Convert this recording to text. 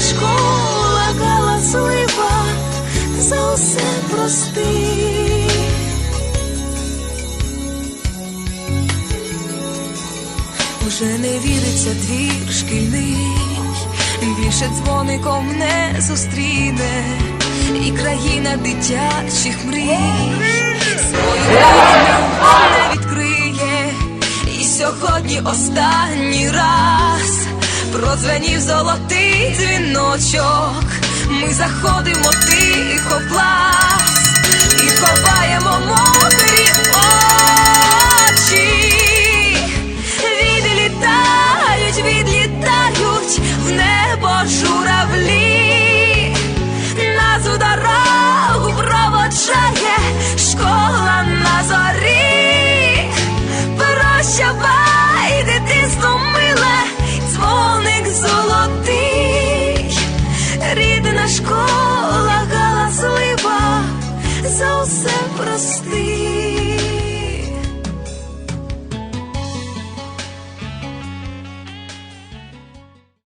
Школа галаслива, за усе прости. Уже не віриться двір шкільний, більше дзвоником не зустріне, і країна дитячих мрій свою не відкриє, і сьогодні останній раз продзвенів золотий дзвіночок. Ми заходимо тихо в клас і ховаємо мокрі очі. Відлітають, відлітають в небо журавлі, нас у дорогу проводжає школа não se prostir.